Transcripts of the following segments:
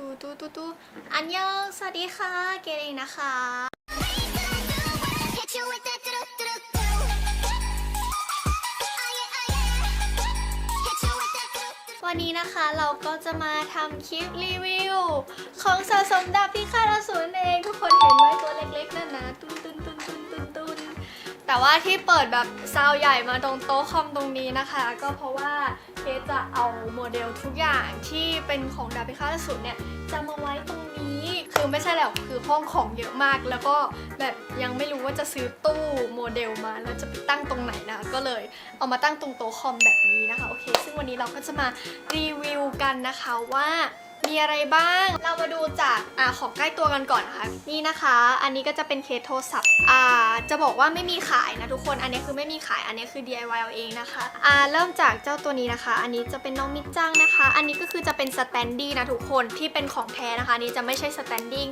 ตูตูตูตูอันยองสวัสดีค่ะ เกเองนะคะ วันนี้นะคะเราก็จะมาทำคลิปรีวิว ของสะสมดาบพิฆาตอสูรเอง ทุกคนเห็นไหมตัวเล็กๆนั่นนะตุนตุนตุนตุนตุนตุน แต่ว่าที่เปิดแบบซาวใหญ่มาตรงโต๊ะคอมตรงนี้นะคะ ก็เพราะว่าเคสจะเอาโมเดลทุกอย่างที่เป็นของดาบพิฆาตอสูรเนี่ยจะมาไว้ตรงนี้คือไม่ใช่แหล้วคือห้องของเยอะมาก แล้วก็แบบยังไม่รู้ว่าจะซื้อตู้โมเดลมาแล้วจะไปตั้งตรงไหนนะก็เลยเอามาตั้งตรงโต๊ะคอมแบบนี้นะคะโอเค ซึ่งวันนี้เราก็จะมารีวิวกันนะคะว่า มีอะไรบ้าง เรามาดูจากอ่าของใกล้ตัวกันก่อนนะคะ นี่นะคะ อันนี้ก็จะเป็นเคสโทรศัพท์อ่าจะบอกว่าไม่มีขายนะทุกคน อันนี้คือไม่มีขาย อันนี้คือ DIY เอาเองนะคะอ่าเริ่มจากเจ้าตัวนี้นะคะ อันนี้จะเป็นน้องมิจังนะคะ อันนี้ก็คือจะเป็นสแตนดี้นะทุกคนที่เป็นของแท้นะคะนี้จะไม่ใช่สแตนดิ้ง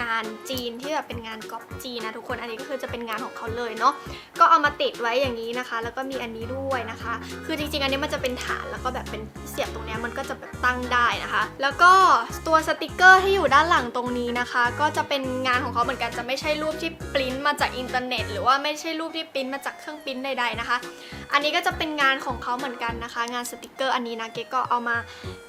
งานจีนที่แบบเป็นงานก๊อปจีนนะทุกคน อันนี้ก็คือจะเป็นงานของเขาเลยเนาะ ก็เอามาติดไว้อย่างนี้นะคะ แล้วก็มีอันนี้ด้วยนะคะ คือจริงๆ อันนี้มันจะเป็นฐานแล้วก็แบบเป็นเสียบตรงนี้มันก็จะแบบตั้งได้นะคะ แล้วก็ตัวสติกเกอร์ที่อยู่ด้านหลังตรงนี้นะคะ ก็จะเป็นงานของเขาเหมือนกันจะไม่ใช่รูปที่ปริ้นมาจากอินเทอร์เน็ต หรือว่าไม่ใช่รูปที่ปริ้นมาจากเครื่องปริ้นใดๆนะคะ อันนี้ก็จะเป็นงานของเขาเหมือนกันนะคะ งานสติกเกอร์อันนี้นะเก๊ก็เอามา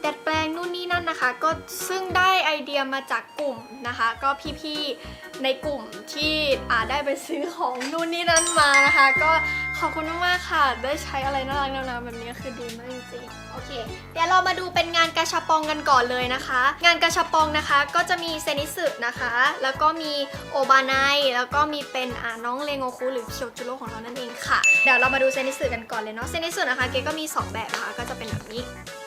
ดัดแปลงนู่นนี่นั่นนะคะ ก็ซึ่งได้ไอเดียมาจากกลุ่มนะคะ ก็พี่ๆในกลุ่มที่อาได้ไปซื้อของนู่นนี่นั่นมานะคะ ก็ ขอบคุณมากๆค่ะ ได้ใช้อะไรน่ารักน่ารักแบบนี้คือดีมากจริงๆ โอเค เดี๋ยวเรามาดูเป็นงานกระชับปองกันก่อนเลยนะคะ งานกระชับปองนะคะ ก็จะมีเซนิสึนะคะ แล้วก็มีโอบานายแล้วก็มีเป็นอ่าน้องเลงโงคุหรือเคียวจูโร่ของเรานั่นเองค่ะ เดี๋ยวเรามาดูเซนิสึกันก่อนเลยเนาะ เซนิสึนะคะเกก็มี 2 แบบนะคะ ก็จะเป็นแบบนี้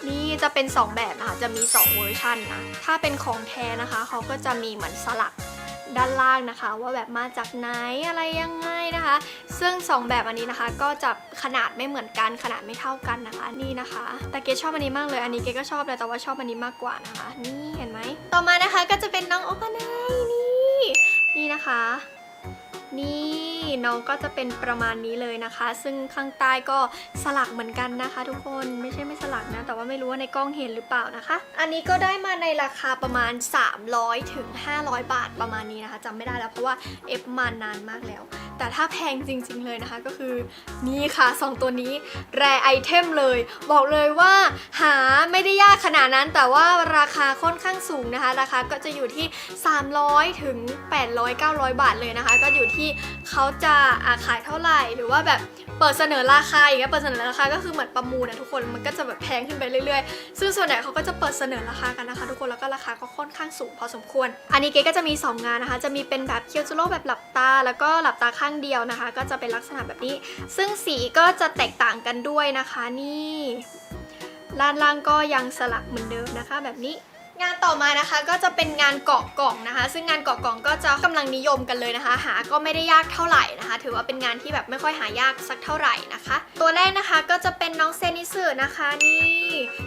นี่จะเป็น 2 แบบนะคะ จะมี 2 เวอร์ชันนะ ถ้าเป็นของแท้นะคะ เขาก็จะมีเหมือนสลัก ด้านล่างนะคะ ว่าแบบมาจากไหนอะไรยังไงนะคะ ซึ่ง 2 แบบอันนี้นะคะ ก็จะขนาดไม่เหมือนกันขนาดไม่เท่ากันนะคะนี่นะคะ แต่เกชอบอันนี้มากเลย อันนี้เกก็ชอบเลยแต่ว่าชอบอันนี้มากกว่านะคะ นี่เห็นไหมต่อมานะคะก็จะเป็นน้องโอปานายนี่นี่นะคะ นี่น้องก็จะเป็นประมาณนี้เลยนะคะ ซึ่งข้างใต้ก็สลักเหมือนกันนะคะ ทุกคนไม่ใช่ไม่สลักนะ แต่ว่าไม่รู้ว่าในกล้องเห็นหรือเปล่านะคะ อันนี้ก็ได้มาในราคาประมาณ 300ถึง500 บาทประมาณนี้นะคะจำไม่ได้แล้วเพราะว่าเอฟมานานมากแล้ว แต่ถ้าแพงจริง ๆเลยนะคะก็คือนี่ค่ะสองตัวนี้แรไอเทมเลย บอกเลยว่าหาไม่ได้ยากขนาดนั้น แต่ว่าราคาค่อนข้างสูงนะคะ ราคาก็จะอยู่ที่ 300ถึง800 900 บาทเลยนะคะ ก็อยู่ที่ที่เขาจะอาขายเท่าไหร่ หรือว่าแบบเปิดเสนอราคาอย่างเงี้ยเปิดเสนอราคาก็คือเหมือนประมูลนะทุกคนมันก็จะแบบแพงขึ้นไปเรื่อยๆ ซึ่งส่วนใหญ่เขาก็จะเปิดเสนอราคากันนะคะ ทุกคนแล้วก็ราคาก็ค่อนข้างสูงพอสมควร อันนี้เก๊ก็จะมี 2 งานนะคะ จะมีเป็นแบบเคียวจูโร่แบบหลับตา แล้วก็หลับตาข้างเดียวนะคะ ก็จะเป็นลักษณะแบบนี้ ซึ่งสีก็จะแตกต่างกันด้วยนะคะนี่ด้านล่างก็ยังสลักเหมือนเดิมนะคะแบบนี้ งานต่อมานะคะก็จะเป็นงานเกาะกล่องนะคะ ซึ่งงานเกาะกล่องก็จะกำลังนิยมกันเลยนะคะ หาก็ไม่ได้ยากเท่าไหร่นะคะ ถือว่าเป็นงานที่แบบไม่ค่อยหายากสักเท่าไหร่นะคะ ตัวแรกนะคะก็จะเป็นน้องเซนิสึนะคะนี่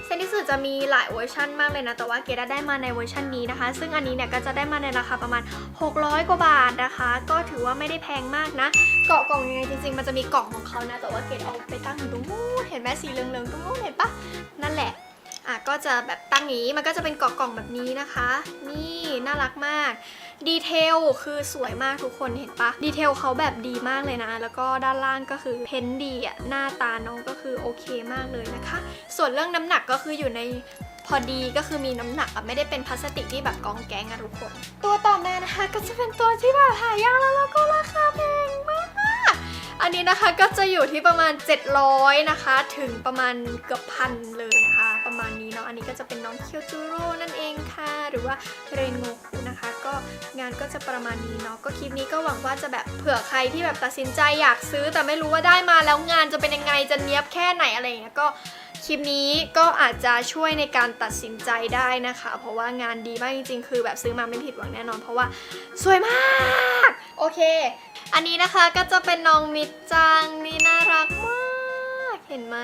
เซนิสึจะมีหลายเวอร์ชันมากเลยนะแต่ว่าเกดได้มาในเวอร์ชันนี้นะคะ ซึ่งอันนี้เนี่ยก็จะได้มาในราคาประมาณ 600 กว่าบาทนะคะ ก็ถือว่าไม่ได้แพงมากนะเกาะกล่องยังไงจริงๆมันจะมีกล่องของเขานะแต่ว่าเกดเอาไปตั้งอยู่ตรงนู้นเห็นไหมสีเหลืองๆตรงนู้นเห็นปะนั่นแหละ อะก็จะแบบตั้งนี้มันก็จะเป็นกล่องแบบนี้นะคะ นี่น่ารักมากดีเทลคือสวยมากทุกคนเห็นปะดีเทลเขาแบบดีมากเลยนะ แล้วก็ด้านล่างก็คือเพ้นดีอะหน้าตาน้องก็คือโอเคมากเลยนะคะ ส่วนเรื่องน้ำหนักก็คืออยู่ในพอดีก็คือมีน้ำหนักอะไม่ได้เป็นพลาสติกที่แบบกองแกงอะทุกคน ตัวต่อมานะคะก็จะเป็นตัวที่แบบหายากแล้วแล้วก็ราคาแพงมาก อันนี้นะคะก็จะอยู่ที่ประมาณ 700นะคะ ถึงประมาณเกือบพันเลย มาณนี้เนาะอันนี้ก็จะเป็นน้องเคียวจูโร่นั่นเองค่ะ หรือว่าเรนโงคุนะคะ ก็งานก็จะประมาณนี้เนาะก็คลิปนี้ก็หวังว่าจะแบบเผื่อใครที่แบบตัดสินใจอยากซื้อ แต่ไม่รู้ว่าได้มาแล้วงานจะเป็นยังไงจะเนี้ยบแค่ไหนอะไรอย่างเงี้ยก็คลิปนี้ก็อาจจะช่วยในการตัดสินใจได้นะคะ เพราะว่างานดีมากจริงๆ คือแบบซื้อมาไม่ผิดหวังแน่นอน เพราะว่าสวยมากโอเค อันนี้นะคะก็จะเป็นน้องมิดจังนี่น่ารักมาก เห็นไหม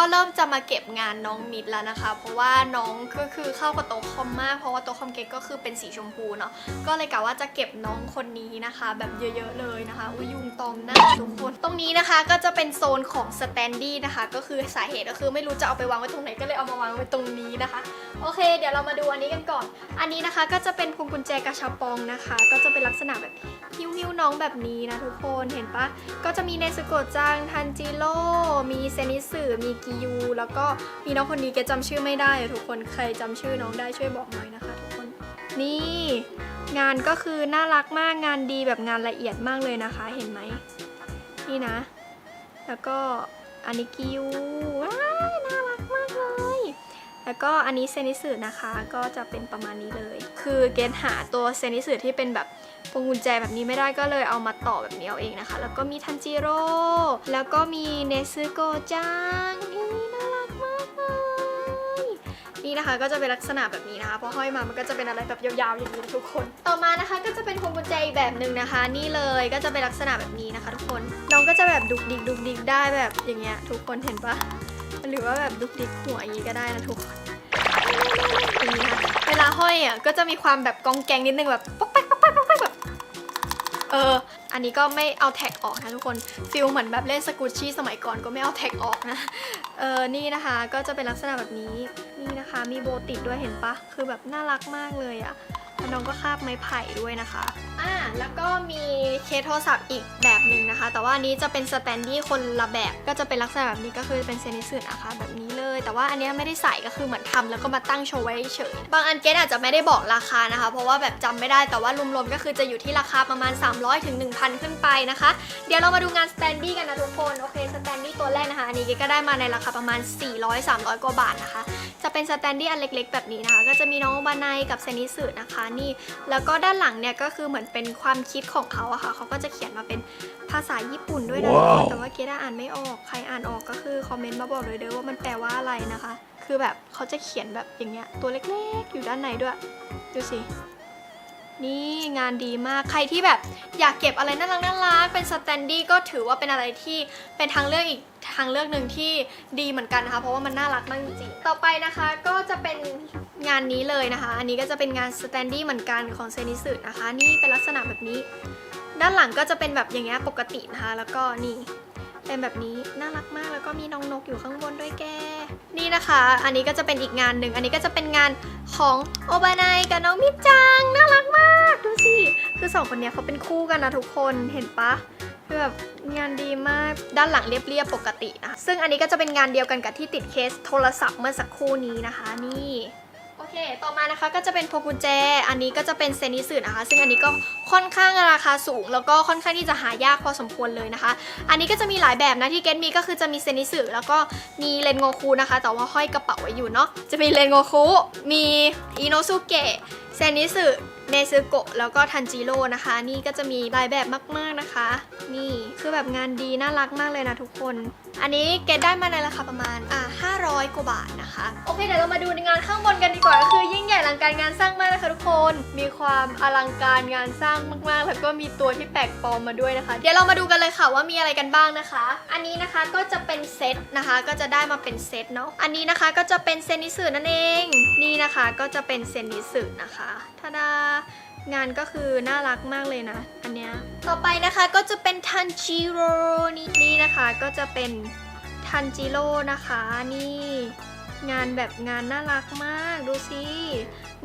ก็เริ่มจะมาเก็บงานน้องมิดแล้วนะคะ เพราะว่าน้องก็คือเข้ากับโต๊ะคอมมาก เพราะว่าโต๊ะคอมเก๊กก็คือเป็นสีชมพูเนาะ ก็เลยกะว่าจะเก็บน้องคนนี้นะคะ แบบเยอะๆเลยนะคะ อุ้ยยุงตอมหน้าทุกคน ตรงนี้นะคะก็จะเป็นโซนของสแตนดี้นะคะ ก็คือสาเหตุก็คือไม่รู้จะเอาไปวางไว้ตรงไหนก็เลยเอามาวางไว้ตรงนี้นะคะ โอเค เดี๋ยวเรามาดูอันนี้กันก่อน อันนี้นะคะก็จะเป็นพวงกุญแจกระชับปองนะคะ ก็จะเป็นลักษณะแบบหิ้วมิวๆน้องแบบนี้นะทุกคน เห็นปะก็จะมีเนสโกจัง ทันจิโร่ มีเซนิสึมีกิยูแล้วก็มีน้องคนนี้แกจำชื่อไม่ได้อะทุกคนใครจำชื่อน้องได้ช่วยบอกหน่อยนะคะทุกคนนี่งานก็คือน่ารักมากงานดีแบบงานละเอียดมากเลยนะคะเห็นไหมนี่นะ แล้วก็อันนี้กิยูว้า แล้วก็อันนี้เซนิสึนะคะก็จะเป็นประมาณนี้เลย คือเกณหาตัวเซนิสึที่เป็นแบบพวงกุญแจแบบนี้ไม่ได้ก็เลยเอามาต่อแบบนี้เอาเองนะคะ แล้วก็มีทันจิโร่แล้วก็มีเนซึโกจังนี่น่ารักมากเลยนี่นะคะก็จะเป็นลักษณะแบบนี้นะคะพอห้อยมามันก็จะเป็นอะไรแบบยาวๆอย่างนี้ทุกคน ต่อมานะคะก็จะเป็นพวงกุญแจอีกแบบหนึ่งนะคะ นี่เลยก็จะเป็นลักษณะแบบนี้นะคะ ทุกคนน้องก็จะแบบดุกดิกดุกดิกได้แบบอย่างเงี้ยทุกคนเห็นปะหรือว่าแบบดุกดิกหัวอย่างนี้ก็ได้นะทุกคน นี้นะเวลาห้อยอะก็จะมีความแบบกองแกงนิดนึงแบบป๊อกแป๊กป๊อกแป๊กป๊อกแป๊กแบบเออ อันนี้ก็ไม่เอาแท็กออกนะทุกคนฟิลเหมือนแบบเล่นสกูชชี่สมัยก่อนก็ไม่เอาแท็กออกนะ เออ นี่นะคะก็จะเป็นลักษณะแบบนี้ นี่นะคะ มีโบติดด้วยเห็นปะ คือแบบน่ารักมากเลยอะแล้วน้องก็คาบไม้ไผ่ด้วยนะคะ อ่า แล้วก็มีเคสโทรศัพท์อีกแบบหนึ่งนะคะ แต่ว่านี้จะเป็นสแตนดี้คนละแบบ ก็จะเป็นลักษณะแบบนี้ก็คือเป็นเซนิสึนะคะแบบนี้เล แต่ว่าอันนี้ไม่ได้ใส่ก็คือเหมือนทำแล้วก็มาตั้งโชว์ไว้เฉย บางอันเกสอาจจะไม่ได้บอกราคานะคะ เพราะว่าแบบจำไม่ได้ แต่ว่ารวมๆก็คือจะอยู่ที่ราคาประมาณ 300ถึง1,000 ขึ้นไปนะคะ เดี๋ยวเรามาดูงานสแตนดี้กันนะทุกคน โอเค สแตนดี้ตัวแรกนะคะ อันนี้เกสก็ได้มาในราคาประมาณ 400-300 กว่าบาทนะคะ จะเป็นสแตนดี้อันเล็ก ๆ แบบนี้นะคะ ก็จะมีน้องบานายกับเซนิสึนะคะ นี่ แล้วก็ด้านหลังเนี่ยก็คือเหมือนเป็นความคิดของเขาอะค่ะ เขาก็จะเขียนมาเป็นภาษาญี่ปุ่นด้วยนะว้าวแต่ว่าเกดอ่านไม่ออก ใครอ่านออกก็คือคอมเมนต์มาบอกเลยเด้อว่ามันแปลว่าอะไรนะคะ คือแบบเขาจะเขียนแบบอย่างเงี้ยตัวเล็กๆ อยู่ด้านในด้วย ดูสิ นี่งานดีมาก ใครที่แบบอยากเก็บอะไรน่ารักน่ารักเป็นสแตนดี้ก็ถือว่าเป็นอะไรที่เป็นทางเลือกอีกทางเลือกหนึ่งที่ดีเหมือนกันนะคะ เพราะว่ามันน่ารักมากจริงๆ ต่อไปนะคะก็จะเป็นงานนี้เลยนะคะ อันนี้ก็จะเป็นงานสแตนดี้เหมือนกันของเซนิสึนะคะ นี่เป็นลักษณะแบบนี้ ด้านหลังก็จะเป็นแบบอย่างเงี้ยปกตินะคะ แล้วก็นี่ เป็นแบบนี้น่ารักมากแล้วก็มีน้องนกอยู่ข้างบนด้วยแก นี่นะคะ อันนี้ก็จะเป็นอีกงานหนึ่ง อันนี้ก็จะเป็นงานของโอบานายกับน้องมิจังน่ารักมากดูสิ คือสองคนเนี้ยเขาเป็นคู่กันนะทุกคนเห็นปะคือแบบงานดีมากด้านหลังเรียบๆปกตินะคะซึ่งอันนี้ก็จะเป็นงานเดียวกันกับที่ติดเคสโทรศัพท์เมื่อสักครู่นี้นะคะนี่ ค ต่อมานะคะก็จะเป็นพวงกุญแจ อันนี้ก็จะเป็นเซนิสึนะคะ ซึ่งอันนี้ก็ค่อนข้างราคาสูง แล้วก็ค่อนข้างที่จะหายากพอสมควรเลยนะคะ อันนี้ก็จะมีหลายแบบนะที่เกตมีก็คือจะมีเซนิสึแล้วก็มีเลนโงคูนะคะ แต่ว่าห้อยกระเป๋าไว้อยู่เนาะ จะมีเลนโงคู มีอิโนสุเกะ เซนิสึ เนซึโกะแล้วก็ทันจิโร่นะคะ นี่ก็จะมีลายแบบมากๆนะคะ นี่คือแบบงานดีน่ารักมากเลยนะทุกคน อันนี้เกตได้มาในราคาประมาณอ่า500 กว่าบาทนะคะ โอเคเดี๋ยวเรามาดูในงานข้างบนกันดีกว่าก็คือยิ่งใหญ่อลังการงานสร้างมากนะคะทุกคน มีความอลังการงานสร้างมากๆ แล้วก็มีตัวที่แปลกปลอมมาด้วยนะคะ เดี๋ยวเรามาดูกันเลยค่ะว่ามีอะไรกันบ้างนะคะ อันนี้นะคะก็จะเป็นเซตนะคะ ก็จะได้มาเป็นเซตเนาะ อันนี้นะคะก็จะเป็นเซนิสึนั่นเอง นี่นะคะก็จะเป็นเซนิสึนะคะาดางานก็คือน่ารักมากเลยนะ อันเนี้ยต่อไปนะคะก็จะเป็นทันจิโร่นี่นี่นะคะก็จะเป็นทันจิโร่นะคะนี่งานแบบงานน่ารักมากดูสิ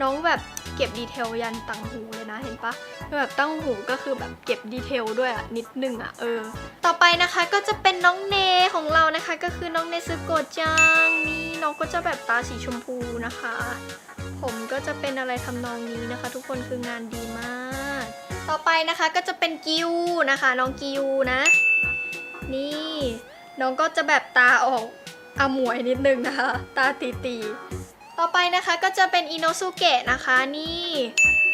น้องแบบเก็บดีเทลยันตังหูเลยนะเห็นปะแบบตั้งหูก็คือแบบเก็บดีเทลด้วยอะนิดนึงอะเออ ต่อไปนะคะก็จะเป็นน้องเนของเรานะคะ ก็คือน้องเนซึโกะจังนี่ น้องก็จะแบบตาสีชมพูนะคะ ผมก็จะเป็นอะไรทำนองนี้นะคะ ทุกคนคืองานดีมาก ต่อไปนะคะก็จะเป็นกิวนะคะ น้องกิวนะ นี่ น้องก็จะแบบตาออกอาหมวยนิดนึงนะคะ ตาตีตีต่อไปนะคะก็จะเป็นอินโนสุเกะนะคะนี่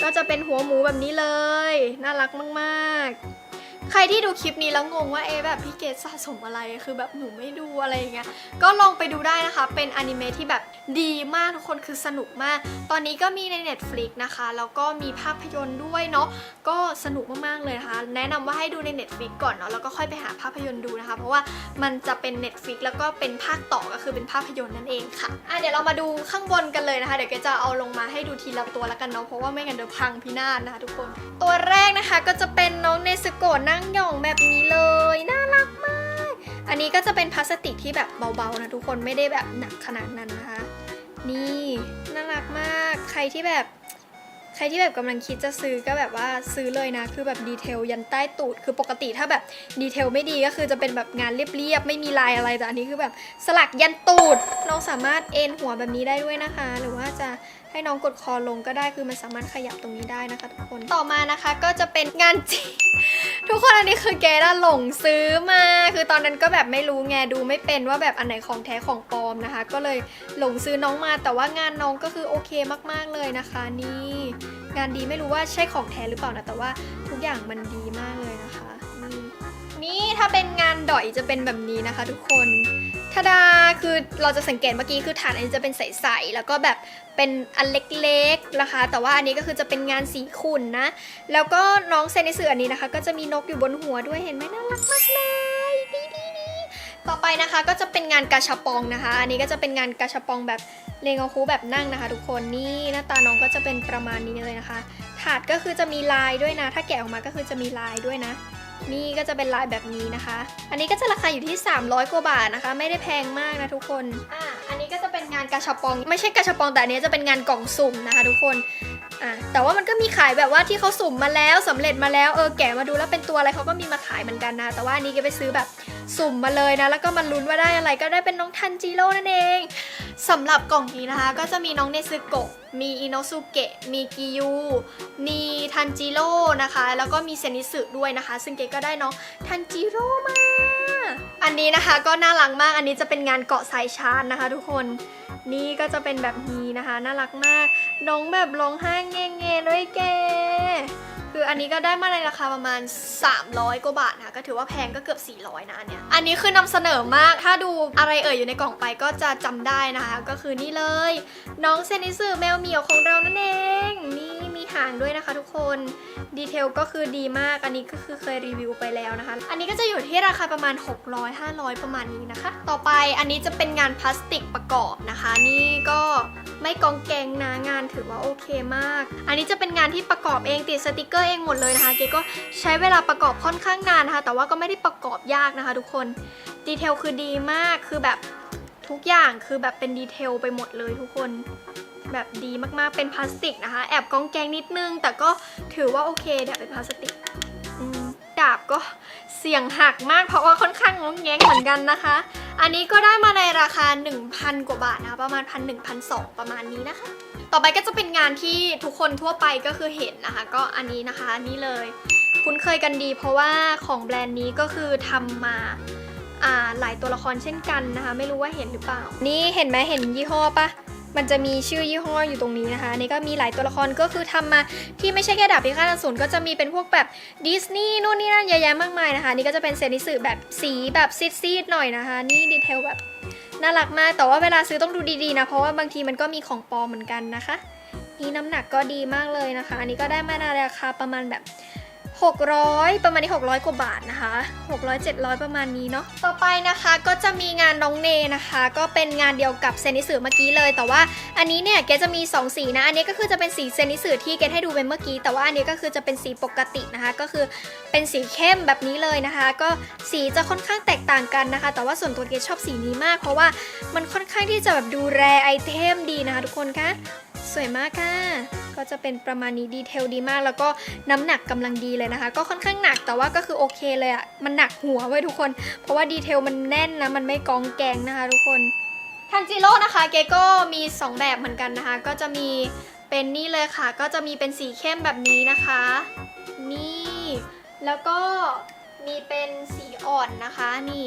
ก็จะเป็นหัวหมูแบบนี้เลย น่ารักมาก ๆ ใครที่ดูคลิปนี้แล้วงงว่าเอ๊แบบพี่เกดสะสมอะไรคือแบบหนูไม่ดูอะไรอย่างเงี้ยก็ลองไปดูได้นะคะ เป็นอนิเมะที่แบบดีมากทุกคนคือสนุกมาก ตอนนี้ก็มีใน Netflix นะคะแล้วก็มีภาพยนตร์ด้วยเนาะก็สนุกมากๆเลยนะคะ แนะนำว่าให้ดูใน Netflix ก่อนเนาะแล้วก็ค่อยไปหาภาพยนตร์ดูนะคะ เพราะว่ามันจะเป็น Netflix แล้วก็เป็นภาคต่อก็คือเป็นภาพยนตร์นั่นเองค่ะอะเดี๋ยวเรามาดูข้างบนกันเลยนะคะ เดี๋ยวเกดจะเอาลงมาให้ดูทีละตัวแล้วกันเนาะเพราะว่าไม่งั้นเดี๋ยวพังพินาศนะคะ ทุกคน ตัวแรกนะคะก็จะเป็นน้องเนสโกะนั่งหย่องแบบนี้เลย น่ารักมาก อันนี้ก็จะเป็นพลาสติกที่แบบเบาๆนะทุกคนไม่ได้แบบหนักขนาดนั้นนะคะ นี่น่ารักมากใครที่แบบใครที่แบบกำลังคิดจะซื้อก็แบบว่าซื้อเลยนะ คือแบบดีเทลยันใต้ตูด คือปกติถ้าแบบดีเทลไม่ดีก็คือจะเป็นแบบงานเรียบๆ ไม่มีลายอะไร แต่อันนี้คือแบบสลักยันตูด น้องสามารถเอ็นหัวแบบนี้ได้ด้วยนะคะ หรือว่าจะให้น้องกดคอลงก็ได้คือมันสามารถขยับตรงนี้ได้นะคะทุกคนต่อมานะคะก็จะเป็นงานจริงทุกคนอันนี้คือแกน่ะหลงซื้อมา คือตอนนั้นก็แบบไม่รู้ไงดูไม่เป็นว่าแบบอันไหนของแท้ของปลอมนะคะ ก็เลยหลงซื้อน้องมาแต่ว่างานน้องก็คือโอเคมากๆเลยนะคะนี่งานดีไม่รู้ว่าใช่ของแท้หรือเปล่านะแต่ว่าทุกอย่างมันดีมากเลยนะคะนี่นี่ถ้าเป็นงานดอยจะเป็นแบบนี้นะคะ ทุกคน ทาดาคือเราจะสังเกตเมื่อกี้คือฐานอันนี้จะเป็นใสๆแล้วก็แบบเป็นอันเล็กๆนะคะ แต่ว่าอันนี้ก็คือจะเป็นงานสีขุ่นนะ แล้วก็น้องเซนิสึอันนี้นะคะ ก็จะมีนกอยู่บนหัวด้วยเห็นไหมน่ารักมากเลยดีดีดีต่อไปนะคะก็จะเป็นงานกาชาปองนะคะ อันนี้ก็จะเป็นงานกาชาปองแบบเลงอคูแบบนั่งนะคะ ทุกคนนี่หน้าตาน้องก็จะเป็นประมาณนี้เลยนะคะ ถาดก็คือจะมีลายด้วยนะ ถ้าแกะออกมาก็คือจะมีลายด้วยนะ นี่ก็จะเป็นลายแบบนี้นะคะ อันนี้ก็จะราคาอยู่ที่ 300 กว่าบาทนะคะ ไม่ได้แพงมากนะทุกคน อ่าอันนี้ก็จะเป็นงานกาชาปอง ไม่ใช่กาชาปองแต่อันนี้จะเป็นงานกล่องสุ่มนะคะทุกคน อ่าแต่ว่ามันก็มีขายแบบว่าที่เขาสุ่มมาแล้วสำเร็จมาแล้ว เออแกะมาดูแล้วเป็นตัวอะไรเขาก็มีมาขายเหมือนกันนะ แต่ว่าอันนี้ก็ไปซื้อแบบ สุ่มมาเลยนะ แล้วก็มาลุ้นว่าได้อะไรก็ได้เป็นน้องทันจิโร่นั่นเองสำหรับกล่องนี้นะคะ ก็จะมีน้องเนซึโกะมีอินโนสุเกะมีกิยูมีทันจิโร่นะคะ แล้วก็มีเซนิสึด้วยนะคะ ซึ่งเกก็ได้น้องทันจิโร่มา อันนี้นะคะก็น่ารักมากอันนี้จะเป็นงานเกาะสายชาร์จนะคะ ทุกคนนี่ก็จะเป็นแบบนี้นะคะ น่ารักมาก น้องแบบร้องไห้เงี้ยๆด้วยแก คืออันนี้ก็ได้มาในราคาประมาณ 300 กว่าบาทนะคะก็ถือว่าแพงก็เกือบ 400 นะอันเนี้ย อันนี้คือนำเสนอมาก ถ้าดูอะไรเอ่ยอยู่ในกล่องไปก็จะจำได้นะคะ ก็คือนี่เลย น้องเซนิสึแมวเหมียวของเรานั่นเองนี่ หางด้วยนะคะทุกคนดีเทลก็คือดีมากอันนี้ก็คือเคยรีวิวไปแล้วนะคะ อันนี้ก็จะอยู่ที่ราคาประมาณ 600 500 ประมาณนี้นะคะ ต่อไปอันนี้จะเป็นงานพลาสติกประกอบนะคะ นี่ก็ไม่กองแกงนะงานถือว่าโอเคมาก อันนี้จะเป็นงานที่ประกอบเองติดสติกเกอร์เองหมดเลยนะคะเกก็ใช้เวลาประกอบค่อนข้างนานนะคะ แต่ว่าก็ไม่ได้ประกอบยากนะคะทุกคนดีเทลคือดีมากคือแบบทุกอย่างคือแบบเป็นดีเทลไปหมดเลยทุกคน แบบดีมากๆ เป็นพลาสติกนะคะ แอบกองแกงนิดนึง แต่ก็ถือว่าโอเคเนี่ยเป็นพลาสติกดาบก็เสี่ยงหักมากเพราะว่าค่อนข้างงงแงงเหมือนกันนะคะ อันนี้ก็ได้มาในราคา 1,000 กว่าบาทนะคะ ประมาณ1 1 2 0 0ประมาณนี้นะคะ ต่อไปก็จะเป็นงานที่ทุกคนทั่วไปก็คือเห็นนะคะ ก็อันนี้นะคะนี่เลย คุ้นเคยกันดี เพราะว่าของแบรนด์นี้ก็คือทำมาอ่าหลายตัวละครเช่นกันนะคะ ไม่รู้ว่าเห็นหรือเปล่า นี่เห็นไหมเห็นยี่ห้อปะ มันจะมีชื่อยี่ห้ออยู่ตรงนี้นะคะนี่ก็มีหลายตัวละครก็คือทำมาที่ไม่ใช่แค่ดาบพิฆาตอสูรก็จะมีเป็นพวกแบบดิสนีย์นู่นนี่นั่นเยอะแยะมากมายนะคะ นี่ก็จะเป็นเซนิสึแบบสีแบบซีดๆหน่อยนะคะ นี่ดีเทลแบบน่ารักมากแต่ว่าเวลาซื้อต้องดูดีๆนะเพราะว่าบางทีมันก็มีของปลอมเหมือนกันนะคะ นี่น้ำหนักก็ดีมากเลยนะคะ อันนี้ก็ได้มาในราคาประมาณแบบ 600 ประมาณนี้ 600 กว่าบาทนะคะ 600 700 ประมาณนี้เนาะ ต่อไปนะคะก็จะมีงานน้องเนนะคะ ก็เป็นงานเดียวกับเซนิสึเมื่อกี้เลย แต่ว่าอันนี้เนี่ยเกจะมี 2 สีนะ อันนี้ก็คือจะเป็นสีเซนิสึที่เกให้ดูไปเมื่อกี้ แต่ว่าอันนี้ก็คือจะเป็นสีปกตินะคะ ก็คือเป็นสีเข้มแบบนี้เลยนะคะ ก็สีจะค่อนข้างแตกต่างกันนะคะ แต่ว่าส่วนตัวเกชอบสีนี้มาก เพราะว่ามันค่อนข้างที่จะแบบดูแรไอเทมดีนะคะ ทุกคนคะ สวยมากค่ะ ก็จะเป็นประมาณนี้ดีเทลดีมาก แล้วก็น้ำหนักกำลังดีเลยนะคะ ก็ค่อนข้างหนักแต่ว่าก็คือโอเคเลยอะมันหนักหัวไว้ทุกคน เพราะว่าดีเทลมันแน่นนะ มันไม่กองแกงนะคะ ทุกคนทันจิโร่นะคะ เกก็มี 2 แบบเหมือนกันนะคะ ก็จะมีเป็นนี่เลยค่ะ ก็จะมีเป็นสีเข้มแบบนี้นะคะ นี่ แล้วก็มีเป็นสีอ่อนนะคะ นี่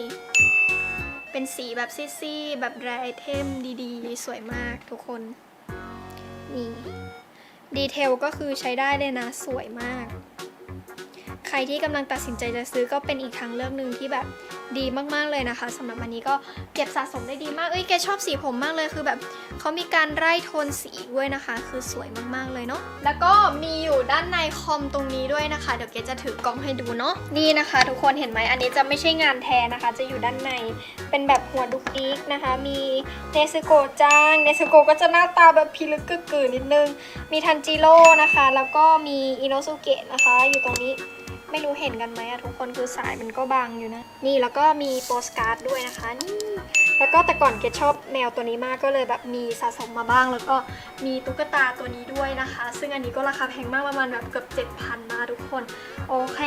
เป็นสีแบบซีดๆแบบแรไอเทมดีๆ สวยมากทุกคน นี่ดีเทลก็คือใช้ได้เลยนะ สวยมาก รที่กำลังตัดสินใจจะซื้อก็เป็นอีกทางเลือกหนึ่งที่แบบดีมากๆเลยนะคะสำหรับอันนี้ก็เก็บสะสมได้ดีมากเอ้ยแกชอบสีผมมากเลยคือแบบเขามีการไล่โทนสีด้วยนะคะ คือสวยมากๆเลยเนาะแล้วก็มีอยู่ด้านในคอมตรงนี้ด้วยนะคะเดี๋ยวเกจะถือกล้องให้ดูเนาะนี่นะคะ ทุกคนเห็นไหมอันนี้จะไม่ใช่งานแท้นะคะ จะอยู่ด้านในเป็นแบบหัวดุกดิกนะคะ มีเนสโกจ้างเนสโกก็จะหน้าตาแบบพิลึกกึกกือนิดนึง มีทันจิโร่นะคะ แล้วก็มีอิโนสุเกะนะคะ อยู่ตรงนี้ ไม่รู้เห็นกันไหมอะทุกคนคือสายมันก็บางอยู่นะ นี่แล้วก็มีโปสการ์ดด้วยนะคะนี่แล้วก็แต่ก่อนเกดชอบแมวตัวนี้มากก็เลยแบบมีสะสมมาบ้าง แล้วก็มีตุ๊กตาตัวนี้ด้วยนะคะ ซึ่งอันนี้ก็ราคาแพงมากประมาณแบบเกือบ7,000นะทุกคน โอเค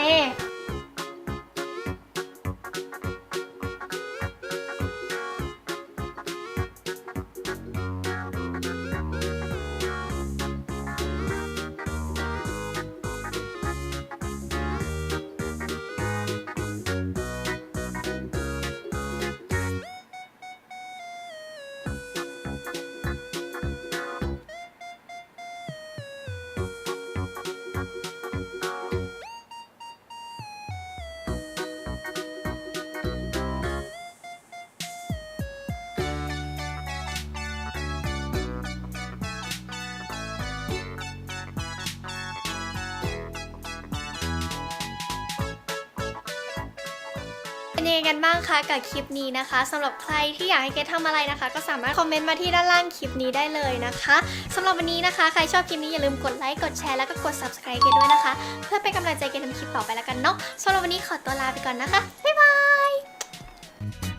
เป็นยังไงกันบ้างคะกับคลิปนี้นะคะสำหรับใครที่อยากให้เกดทำอะไรนะคะ ก็สามารถคอมเมนต์มาที่ด้านล่างคลิปนี้ได้เลยนะคะสำหรับวันนี้นะคะใครชอบคลิปนี้อย่าลืมกดไลค์กดแชร์แล้วก็กด subscribe เกดด้วยนะคะ เพื่อเป็นกำลังใจเกดทำคลิปต่อไปแล้วกันเนาะสำหรับวันนี้ขอตัวลาไปก่อนนะคะบ๊ายบาย